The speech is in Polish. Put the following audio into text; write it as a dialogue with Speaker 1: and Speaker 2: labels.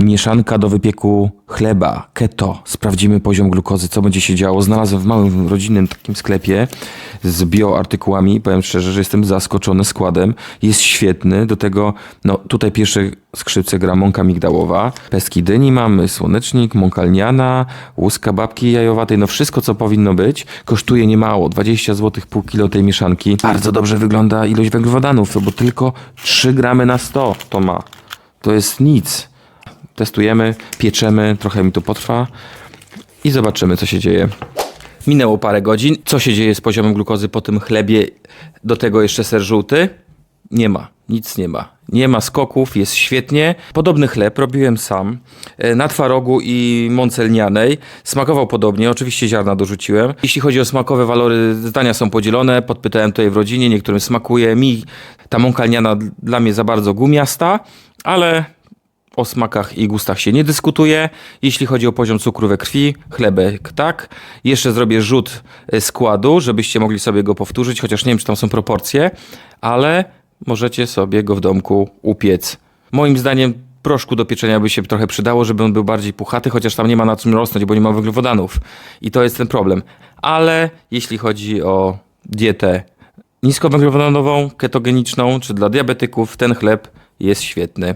Speaker 1: Mieszanka do wypieku chleba, keto. Sprawdzimy poziom glukozy, co będzie się działo. Znalazłem w małym rodzinnym takim sklepie z bioartykułami. Powiem szczerze, że jestem zaskoczony składem. Jest świetny. Do tego, no tutaj pierwsze skrzypce gra mąka migdałowa. Peski dyni mamy, słonecznik, mąka lniana, łuska babki jajowatej. No wszystko, co powinno być. Kosztuje niemało. 20 zł pół kilo tej mieszanki. Bardzo dobrze wygląda ilość węglowodanów, bo tylko 3 gramy na 100 to ma. To jest nic. Testujemy, pieczemy, trochę mi to potrwa i zobaczymy, co się dzieje. Minęło parę godzin. Co się dzieje z poziomem glukozy po tym chlebie? Do tego jeszcze ser żółty? Nie ma, nic nie ma. Nie ma skoków, jest świetnie. Podobny chleb robiłem sam e, na twarogu i mące lnianej. Smakował podobnie, oczywiście ziarna dorzuciłem. Jeśli chodzi o smakowe walory, zdania są podzielone. Podpytałem tutaj w rodzinie, niektórym smakuje. Mi ta mąka lniana d- dla mnie za bardzo gumiasta, ale o smakach i gustach się nie dyskutuje. Jeśli chodzi o poziom cukru we krwi, chlebek tak. Jeszcze zrobię rzut e, składu, żebyście mogli sobie go powtórzyć, chociaż nie wiem, czy tam są proporcje, ale możecie sobie go w domku upiec. Moim zdaniem proszku do pieczenia by się trochę przydało, żeby on był bardziej puchaty, chociaż tam nie ma na czym rosnąć, bo nie ma węglowodanów. I to jest ten problem. Ale jeśli chodzi o dietę niskowęglowodanową, ketogeniczną, czy dla diabetyków, ten chleb jest świetny.